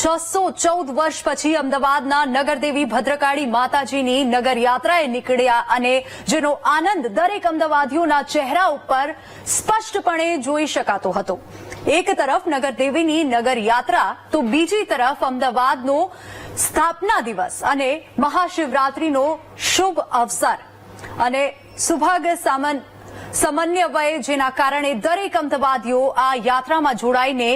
છસો ચૌદ વર્ષ પછી અમદાવાદના નગરદેવી ભદ્રકાળી માતાજીની નગરયાત્રાએ નીકળ્યા અને જેનો આનંદ દરેક અમદાવાદીઓના ચહેરા ઉપર સ્પષ્ટપણે જોઈ શકાતો હતો. એક તરફ નગરદેવીની નગરયાત્રા, તો બીજી તરફ અમદાવાદનો સ્થાપના દિવસ અને મહાશિવરાત્રીનો શુભ અવસર. અને સુભાગ સામન સમન્વય જેના કારણે દરેક અમદાવાદીઓ આ યાત્રામાં જોડાઈને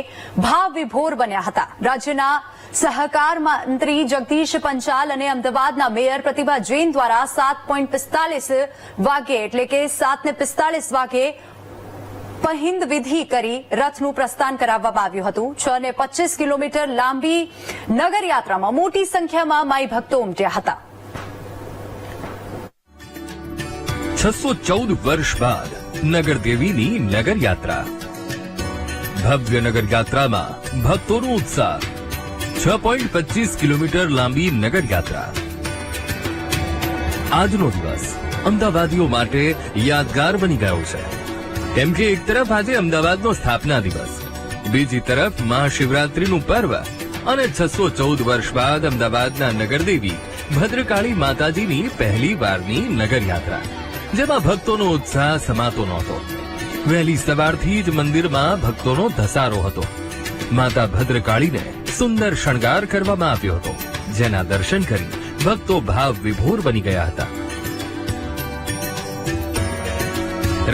ભાવ વિભોર બન્યા હતા. રાજ્યના સહકાર મંત્રી જગદીશ પંચાલ અને અમદાવાદના મેયર પ્રતિભા જૈન દ્વારા સાત પોઈન્ટ પિસ્તાલીસ વાગે એટલે કે સાત ને પિસ્તાલીસ વાગે પહિંદ વિધિ કરી રથનું પ્રસ્થાન કરાવવામાં આવ્યું હતું. છ ને પચીસ કિલોમીટર લાંબી નગરયાત્રામાં મોટી સંખ્યામાં માઈ ભક્તો ઉમટ્યા હતા. છસો ચૌદ વર્ષ બાદ નગર દેવીની નગર યાત્રા ભવ્ય નગર યાત્રામાં ભક્તોનો ઉત્સાહ. છ પોઈન્ટ પચીસ કિલોમીટર લાંબી નગર યાત્રા આજનો દિવસ અમદાવાદીઓ માટે યાદગાર બની ગયો છે. કેમ કે એક તરફ આજે અમદાવાદનો સ્થાપના દિવસ, બીજી તરફ મહાશિવરાત્રીનું પર્વ અને છસો ચૌદ વર્ષ બાદ અમદાવાદના નગરદેવી ભદ્રકાળી માતાજીની પહેલી વારની નગર યાત્રા જેમાં ભક્તોનો ઉત્સાહ સમાતો નહોતો. વહેલી સવારથી જ મંદિરમાં ભક્તોનો ધસારો હતો. માતા ભદ્રકાળીને સુંદર શણગાર કરવામાં આવ્યો હતો, જેના દર્શન કરી ભક્તો ભાવ વિભોર બની ગયા હતા.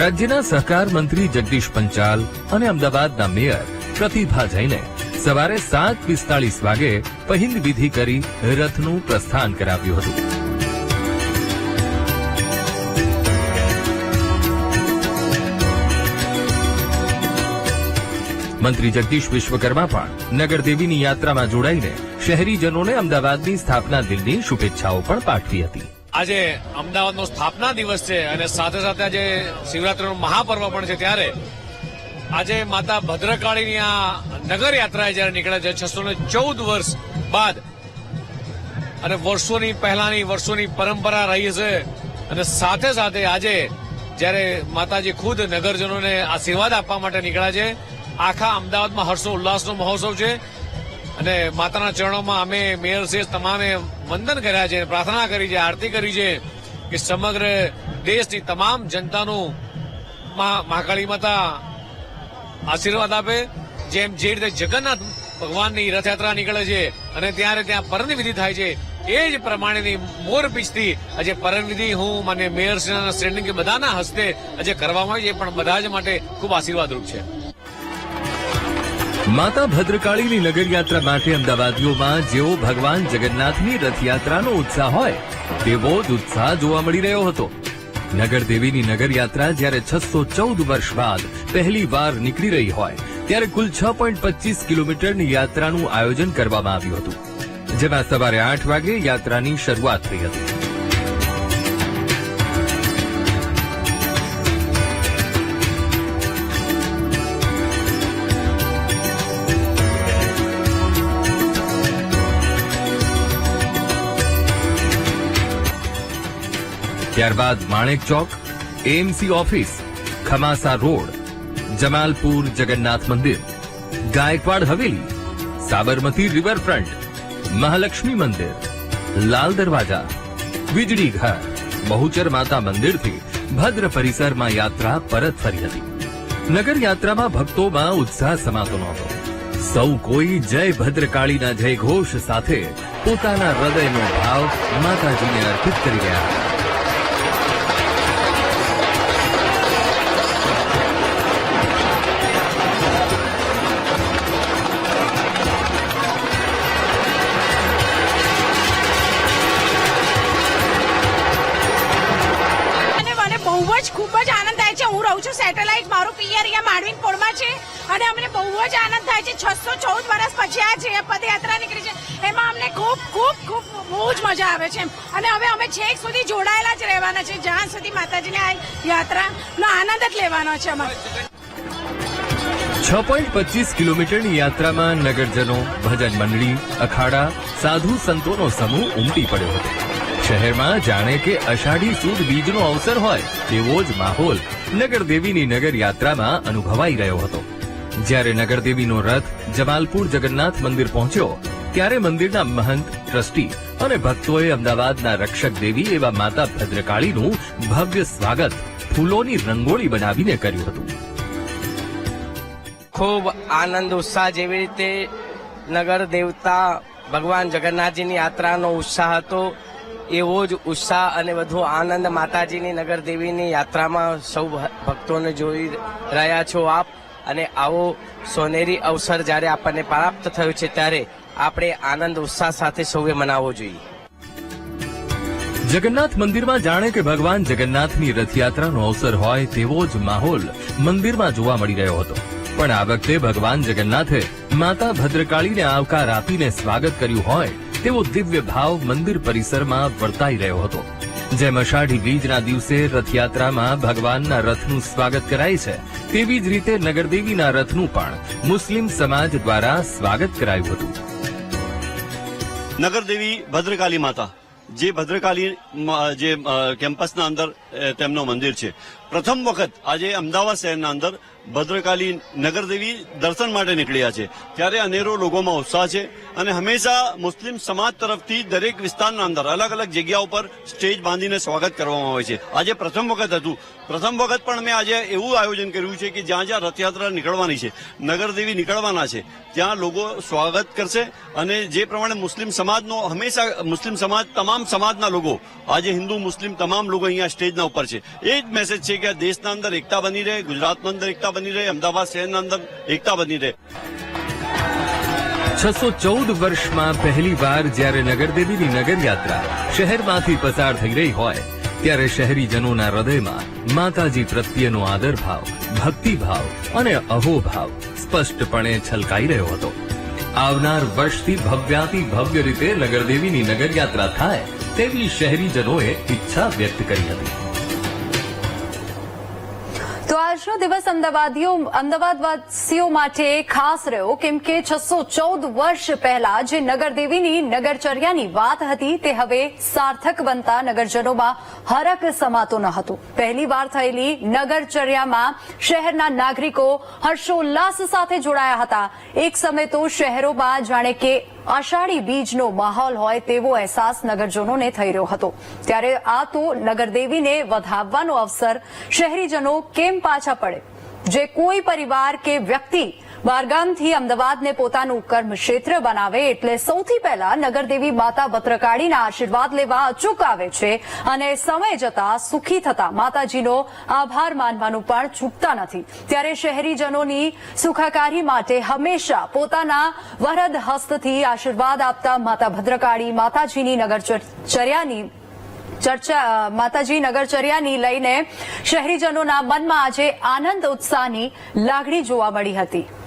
રાજ્યના સહકાર મંત્રી જગદીશ પંચાલ અને અમદાવાદના મેયર પ્રતિભા જૈને સવારે સાત પિસ્તાળીસ વાગે પહિંદ વિધિ કરી રથનું પ્રસ્થાન કરાવ્યું હતું. મંત્રી જગદીશ વિશ્વકર્મા પણ નગરદેવીની યાત્રામાં જોડાઈને શહેરીજનોને અમદાવાદની સ્થાપના દિનની શુભેચ્છાઓ પણ પાઠવી હતી. આજે અમદાવાદનો સ્થાપના દિવસ છે અને સાથે સાથે આજે શિવરાત્રીનું મહાપર્વ પણ છે ત્યારે આજે માતા ભદ્રકાળીની આ નગર યાત્રાએ જયારે નીકળે છે છસો ને ચૌદ વર્ષ બાદ અને વર્ષોની પહેલાની વર્ષોની પરંપરા રહી છે અને સાથે સાથે આજે જ્યારે માતાજી ખુદ નગરજનોને આશીર્વાદ આપવા માટે નીકળ્યા છે આખા અમદાવાદમાં હર્ષો ઉલ્લાસનો મહોત્સવ છે. અને માતાના ચરણોમાં અમે મેયર શ્રી તમામે વંદન કર્યા છે પ્રાર્થના કરી છે, આરતી કરી છે કે સમગ્ર દેશની તમામ જનતાનું મહાકાળી માતા આશીર્વાદ આપે. જેમ જે રીતે જગન્નાથ ભગવાનની રથયાત્રા નીકળે છે અને ત્યારે ત્યાં પરણવિધિ થાય છે, એ જ પ્રમાણેની મોર પીચથી આજે પરણ વિધિ હું મને મેયર શ્રેણી બધાના હસ્તે આજે કરવામાં આવી છે. એ પણ બધા જ માટે ખૂબ આશીર્વાદરૂપ છે. માતા ભદ્રકાળીની નગર યાત્રા માટે અમદાવાદીઓમાં જેવો ભગવાન જગન્નાથની રથયાત્રાનો ઉત્સાહ હોય, તેવો જ ઉત્સાહ જોવા મળી રહ્યો હતો. નગર દેવીની નગર યાત્રા જ્યારે છસો ચૌદ વર્ષ બાદ પહેલી વાર નીકળી રહી હોય, ત્યારે કુલ છ પોઈન્ટ પચીસ કિલોમીટરની યાત્રાનું આયોજન કરવામાં આવ્યું હતું. જેમાં સવારે આઠ વાગે યાત્રાની શરૂઆત થઈ હતી. ત્યારબાદ Manek Chowk AMC office, Khamasa road, Jamalpur Jagannath મંદિર, ગાયકવાડ હવેલી, સાબરમતી રિવરફ્રન્ટ, મહાલક્ષ્મી મંદિર, લાલ દરવાજા, વીજળી ઘર, બહુચર માતા મંદિરથી ભદ્ર પરિસરમાં યાત્રા પરત ફરી હતી. નગર યાત્રામાં ભક્તોમાં ઉત્સાહ સમાતો નહોતો. સૌ કોઈ જય ભદ્રકાળીના જય ઘોષ સાથે પોતાના હૃદયનો ભાવ માતાજીને અર્પિત કરી રહ્યા હતા. જ ખૂબ જ આનંદ થાય છે. હું રહું છું સેટેલાઇટ. મારું પિયર અહીંયા માંડવીન પોળમાં છે અને અમને બહુ જ આનંદ થાય છે. છસો ચૌદ વર્ષ પછી આ જે પદયાત્રા નીકળી છે, એમાં અમને ખૂબ ખૂબ ખૂબ, બહુ જ મજા આવે છે અને હવે અમે છેક સુધી જોડાયેલા જ રહેવાના છે જ્યાં સુધી માતાજીની આ યાત્રાનો આનંદ જ લેવાનો છે અમારે. છ પોઈન્ટ પચીસ કિલોમીટરની યાત્રામાં નગરજનો, ભજન મંડળી, અખાડા, સાધુ સંતોનો સમૂહ ઉમટી પડ્યો હતો. શહેરમાં જાણે કે અષાઢી સુદ બીજનો અવસર હોય તેવો જ માહોલ નગરદેવીની નગર યાત્રામાં અનુભવાઈ રહ્યો હતો. જ્યારે નગરદેવીનો રથ જમાલપુર જગન્નાથ મંદિર પહોંચ્યો, ત્યારે મંદિરના મહંત, ટ્રસ્ટી અને ભક્તોએ અમદાવાદના રક્ષક દેવી એવા માતા ભદ્રકાળીનું ભવ્ય સ્વાગત ફૂલોની રંગોળી બનાવીને કર્યું હતું. ખૂબ આનંદ, ઉત્સાહ જેવી રીતે નગર દેવતા ભગવાન જગન્નાથજીની યાત્રાનો ઉત્સાહ હતો. એવો જ ઉત્સાહ અને વધુ આનંદ માતાજીની નગર દેવીની યાત્રામાં સૌ ભક્તોને જોઈ રહ્યા છો આપ. અને આવો સોનેરી અવસર જ્યારે આપણને પ્રાપ્ત થયો છે ત્યારે આપણે આનંદ ઉત્સાહ સાથે સૌએ મનાવવો જોઈએ. જગન્નાથ મંદિરમાં જાણે કે ભગવાન જગન્નાથની રથયાત્રાનો અવસર હોય તેવો જ માહોલ મંદિરમાં જોવા મળી રહ્યો હતો. પણ આ વખતે ભગવાન જગન્નાથે માતા ભદ્રકાળીને આવકાર આપીને સ્વાગત કર્યું હોય તેવો દિવ્ય ભાવ મંદિર પરિસરમાં વર્તાઈ રહ્યો હતો. જેમ અષાઢી બીજના દિવસે રથયાત્રામાં ભગવાનના રથનું સ્વાગત કરાય છે, તેવી જ રીતે નગરદેવીના રથનું પણ મુસ્લિમ સમાજ દ્વારા સ્વાગત કરાયું હતું. નગરદેવી ભદ્રકાલી માતા, જે ભદ્રકાલી જે કેમ્પસના અંદર તેમનો મંદિર છે. પ્રથમ વખત આજે અમદાવાદ શહેરના અંદર ભદ્રકાલી નગરદેવી દર્શન માટે નીકળ્યા છે. ત્યારે અનેરો લોકોમાં ઉત્સાહ છે અને હંમેશા મુસ્લિમ સમાજ તરફથી દરેક વિસ્તારના અંદર અલગ અલગ જગ્યા ઉપર સ્ટેજ બાંધીને સ્વાગત કરવામાં આવે છે. આજે પ્રથમ વખત હતું. પ્રથમ વખત પણ મેં આજે એવું આયોજન કર્યું છે કે જ્યાં જ્યાં રથયાત્રા નીકળવાની છે, નગરદેવી નીકળવાના છે, ત્યાં લોકો સ્વાગત કરશે અને જે પ્રમાણે મુસ્લિમ સમાજનો હંમેશા મુસ્લિમ સમાજ, તમામ સમાજના લોકો, આજે હિન્દુ, મુસ્લિમ, તમામ લોકો અહીંયા સ્ટેજના ઉપર છે. એ જ મેસેજ છે કે દેશના અંદર એકતા બની રહે ગુજરાતના અંદર એકતા બની રહે, અમદાવાદ શહેરના અંદર એકતા બની રહે. છસો ચૌદ વર્ષમાં પહેલી વાર જ્યારે નગરદેવીની નગરયાત્રા શહેરમાંથી પસાર થઈ રહી હોય, ત્યારે શહેરીજનોના હૃદયમાં માતાજી પ્રત્યેનો આદરભાવ, ભક્તિભાવ અને અહોભાવ સ્પષ્ટપણે છલકાઈ રહ્યો હતો. આવનાર વર્ષથી ભવ્યાતિ ભવ્ય રીતે નગરદેવીની નગરયાત્રા થાય તેવી શહેરીજનોએ ઈચ્છા વ્યક્ત કરી હતી. આજનો દિવસ અમદાવાદીઓ અમદાવાદવાસીઓ માટે ખાસ રહ્યો, કેમ કે છસો ચૌદ વર્ષ પહેલા જે નગરદેવીની નગરચર્યાની વાત હતી, તે હવે સાર્થક બનતા નગરજનોમાં હરખ સમાતો ન હતો. પહેલી વાર થયેલી નગરચર્યામાં શહેરના નાગરિકો હર્ષોલ્લાસ સાથે જોડાયા હતા. એક સમય તો શહેરોમાં જાણે કે આષાઢી બીજનો માહોલ હોય તેવો અહેસાસ નગરજનોને થઈ રહ્યો હતો. ત્યારે આ તો નગરદેવીને વધાવવાનો અવસર. શહેરીજનો કેમ પાછા પડે? જે કોઈ પરિવાર કે વ્યક્તિ બારગામથી અમદાવાદને પોતાનું કર્મ ક્ષેત્ર બનાવે એટલે સૌથી પહેલા નગરદેવી માતા ભદ્રકાળીના આશીર્વાદ લેવા અચૂક આવે છે અને સમય જતા સુખી થતા માતાજીનો આભાર માનવાનું પણ ચૂકતા નથી. ત્યારે શહેરીજનોની સુખાકારી માટે હંમેશા પોતાના વરદ હસ્તથી આશીર્વાદ આપતા માતા ભદ્રકાળી માતાજીની નગરચર્યાની ચર્ચા માતાજી નગરચર્યાની લઈને શહેરીજનોના મનમાં આજે આનંદ ઉત્સાહની લાગણી જોવા મળી હતી.